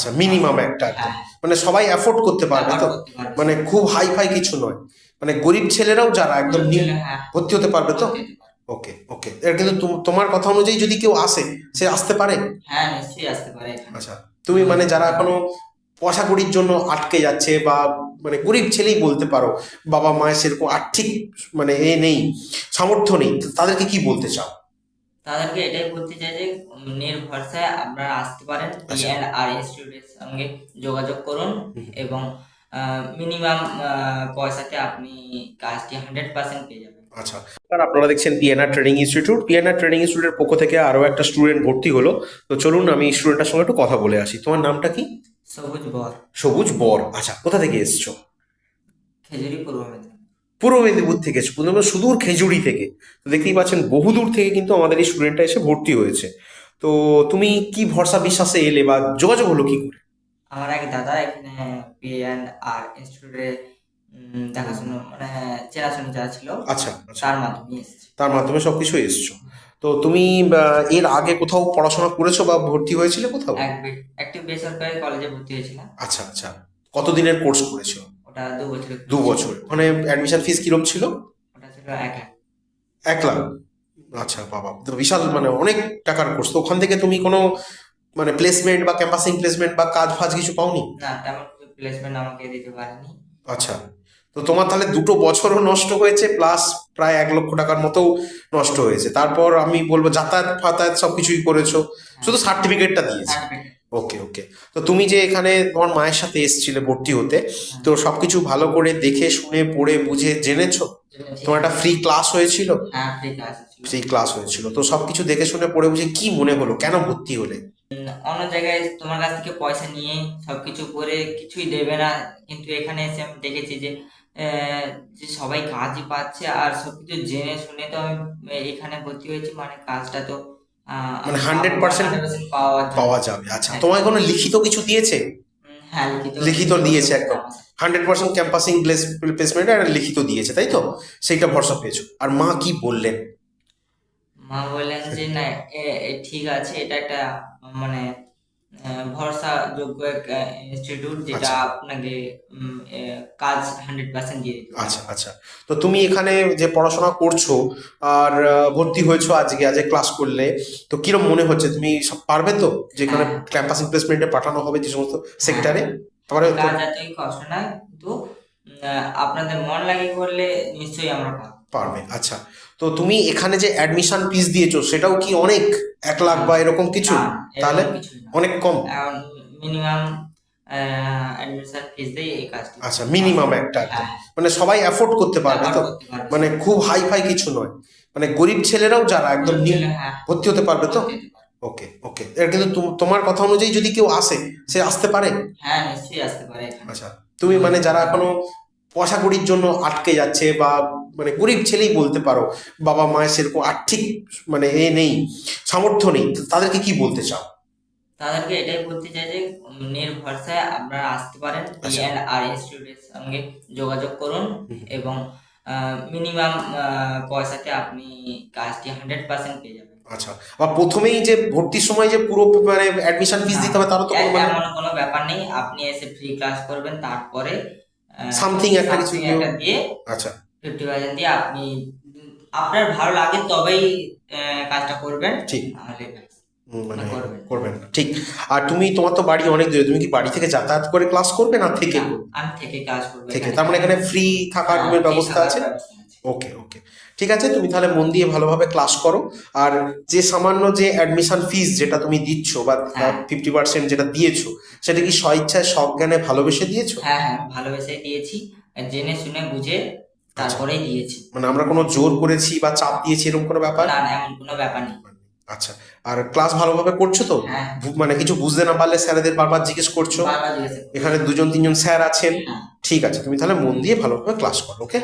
আচ্ছা মিনিমাম একটা হ্যাঁ। মানে সবাই অ্যাফোর্ড করতে পারবে তো? করতে পারবে। মানে খুব হাই ফাই কিছু নয়। মানে গরিব ছেলেরাও যারা একদম হ্যাঁ। ভর্তি হতে পারবে তো? ওকে ওকে এর কিন্তু তুম- তোমার কথা অনুযায়ী যদি কেউ আসে সে আসতে পারে? হ্যাঁ নিশ্চয়ই আসতে পারে আচ্ছা তুমি মানে যারা এখনও পয়সা কড়ির জন্য আটকে যাচ্ছে বা মানে গরিব ছেলেই বলতে পারো বাবা মায়ের সেরকম আর্থিক মানে এ নেই সামর্থ্য নেই তো তাদেরকে কি বলতে চাও? তাদেরকে এটাই বলতে চাই যে নির্ভরসায় আপনারা আসতে পারেন আচ্ছা। পিএন আর ইনস্টিটিউটের সঙ্গে যোগাযোগ করুন এবং মিনিমাম পয়সাতে আপনি কাজটি হান্ড্রেড পার্সেন্ট পেয়ে যাবেন। আচ্ছা। আর আপনারা দেখছেন PNR training institute PNR training ইনস্টিটিউটের পক্ষ থেকে আরও একটা স্টুডেন্ট ভর্তি হলো। তো চলুন আমি স্টুডেন্টের সঙ্গে একটু কথা বলে আসি। তোমার নামটা কি? সবুজ বর। সবুজ বর। আচ্ছা কোথা থেকে এসছো? খেজুরি পূর্ব পূর্ব মেদিনীপুর থেকে এসছো প্রথমে সুদূর খেজুরি থেকে। তো দেখতেই পাচ্ছেন বহুদূর থেকে কিন্তু আমাদের এই স্টুডেন্টটা এসে ভর্তি হয়েছে। তো তুমি কি ভরসা বিশ্বাসে এলে বা যোগাযোগ হলো কি করে? আমার এক দাদা এখানে পিএন আর ইনস্টিটিউটে দেখাশুনো মানে চেনাশোনা যারা ছিল আচ্ছা আচ্ছা। তার মাধ্যমে এসেছি। তার মাধ্যমে সব সবকিছু এসছো। তো তুমি এর আগে কোথাও পড়াশোনা করেছ বা ভর্তি হয়েছিলে কোথাও? এক একটি বেসরকারি কলেজে ভর্তি হয়েছিলাম। আচ্ছা আচ্ছা। কতদিনের কোর্স করেছ? ওটা দু বছর দু বছর। মানে অ্যাডমিশন ফিস কিরম ছিল? ওটা ছিল এক এক এক লাখ? আচ্ছা বাবা। তো বিশাল মানে অনেক টাকার কোর্স তো ওখান থেকে তুমি কোনো মানে প্লেসমেন্ট বা ক্যাম্পাসিং প্লেসমেন্ট বা কাজ ফাজ কিছু পাওনি? না তেমন প্লেসমেন্ট আমাকে দিতে পারেনি। আচ্ছা। তো তোমার তাহলে দুটো বছরও নষ্ট হয়েছে প্লাস প্রায় এক লক্ষ টাকার মতো নষ্ট হয়েছে। তারপর আমি বলব যাতায়াত ফাতায়াত সব কিছুই করেছ। শুধু সার্টিফিকেটটা দিয়েছে। Certificate। ওকে ওকে তো তুমি যে এখানে তোমার মায়ের সাথে এসেছিলে ভর্তি হতে তো সবকিছু ভালো করে দেখে শুনে পড়ে বুঝে জেনেছো? তোমার একটা ফ্রি ক্লাস হয়েছিল? হ্যাঁ ফ্রি ক্লাস হয়েছিল। তো সবকিছু দেখে শুনে পড়ে বুঝে কি মনে হলো? কেন ভর্তি হলে? অন্য জায়গায় তোমার কাছ থেকে পয়সা নিয়ে সবকিছু করে কিছুই দেবে না। কিন্তু এখানে এসে আমি দেখেছি যে যে সবাই কাজই পাচ্ছে আর সবকিছু জেনে শুনে তো আমি এখানে ভর্তি হয়েছি মানে কাজটা তো মানে 100% 100% পাওয়া যাবে। আচ্ছা তোমায় কোনো লিখিত কিছু দিয়েছে? হ্যাঁ লিখিত দিয়েছে। একদম। হান্ড্রেড পার্সেন্ট ক্যাম্পাসিং প্লেসমেন্ট একটা লিখিত দিয়েছে তাই তো? সেইটা ভরসা পেয়েছ। আর মা কি বললেন? মা বললেন যে না ঠিক আছে এটা একটা মানে আহ, এক ইনস্টিটিউট যেটা আচ্ছা। আপনাকে কাজ হান্ড্রেড পার্সেন্ট দিয়ে আচ্ছা আচ্ছা তো তুমি এখানে যে পড়াশোনা করছ আর ভর্তি হয়েছো আজকে আজকে ক্লাস করলে তো কিরম মনে হচ্ছে তুমি সব পারবে তো যেখানে। ক্যাম্পাসিং প্লেসমেন্টে পাঠানো হবে যে সমস্ত সেক্টরে পারবে তো? কাজ এতই কষ্ট না কিন্তু আপনাদের মন লাগিয়ে করলে নিশ্চয়ই আমরা পাবো পারবে। আচ্ছা তো তুমি এখানে যে অ্যাডমিশন ফিস দিয়েছ সেটাও কি অনেক? এক লাখ বা এরকম কিছু? তাহলে অনেক কম। মিনিমাম আচ্ছা মিনিমাম একটা হ্যাঁ, মানে সবাই অ্যাফোর্ড করতে পারবে তো। মানে খুব হাই ফাই কিছু নয়। মানে গরিব ছেলেরাও যারা একদম হ্যাঁ, ভর্তি হতে পারবে তো? ওকে ওকে। এর কিন্তু তোমার কথা অনুযায়ী যদি কেউ আসে সে আসতে পারে? হ্যাঁ নিশ্চয়ই আসতে পারে আচ্ছা তুমি মানে যারা এখনও পয়সা কড়ির জন্য আটকে যাচ্ছে বা মানে গরিব ছেলেই বলতে পারো বাবা মায়ের সেরকম আর্থিক মানে এ নেই সামর্থ্য নেই তাদেরকে কি বলতে চাও? তাদেরকে এটাই বলতে চাই যে নির্ভরসায় আপনারা আসতে পারেন আচ্ছা। আর ইনস্টিটিউটের সঙ্গে যোগাযোগ করুন এবং মিনিমাম পয়সাতে আপনি কাজটি হান্ড্রেড পার্সেন্ট পেয়ে যাবেন। আচ্ছা বা প্রথমেই যে ভর্তির সময় যে পুরো মানে অ্যাডমিশন ফিস দিতে হবে তারও তো কোনো মানে কোনো ব্যাপার নেই আপনি এসে ফ্রি ক্লাস করবেন তারপরে Something একটা কিছু দিয়ে- আচ্ছা। ফিফটি পার্সেন্ট দিয়ে আপনি আপনার ভালো লাগে তবেই কাজটা করবেন ঠিক। তাহলে মানে করবেন। না। ঠিক। আর তুমি তোমার তো বাড়ি অনেক দূরে তুমি কি বাড়ি থেকে যাতায়াত করে ক্লাস করবে না থেকে? আমি থেকে কাজ করব থেকে তার মানে এখানে ফ্রি থাকার হ্যাঁ, রুমের ব্যবস্থা আছে। ওকে ওকে ঠিক আছে তুমি তাহলে মন দিয়ে ভালোভাবে ক্লাস করো। আর যে সামান্য যে অ্যাডমিশন ফিস যেটা তুমি দিচ্ছ বা হ্যাঁ। ফিফটি পার্সেন্ট যেটা দিয়েছ সেটা কি স্বইচ্ছায় সজ্ঞানে ভালোবেসে দিয়েছ? হ্যাঁ হ্যাঁ ভালোবেসে দিয়েছি জেনে শুনে বুঝে তারপরেই দিয়েছি। মানে আমরা কোনো জোর করেছি বা চাপ দিয়েছি এরকম কোনো ব্যাপার? না না, এমন কোনো ব্যাপার নেই। আচ্ছা আর ক্লাস ভালোভাবে করছ তো? হ্যাঁ। মানে কিছু বুঝতে না পারলে স্যারেদের বারবার জিজ্ঞেস করছ? বারবার জিজ্ঞাসা করছি। এখানে দুজন তিনজন স্যার আছেন। হ্যাঁ। ঠিক আছে তুমি তাহলে মন দিয়ে ভালোভাবে ক্লাস করো ওকে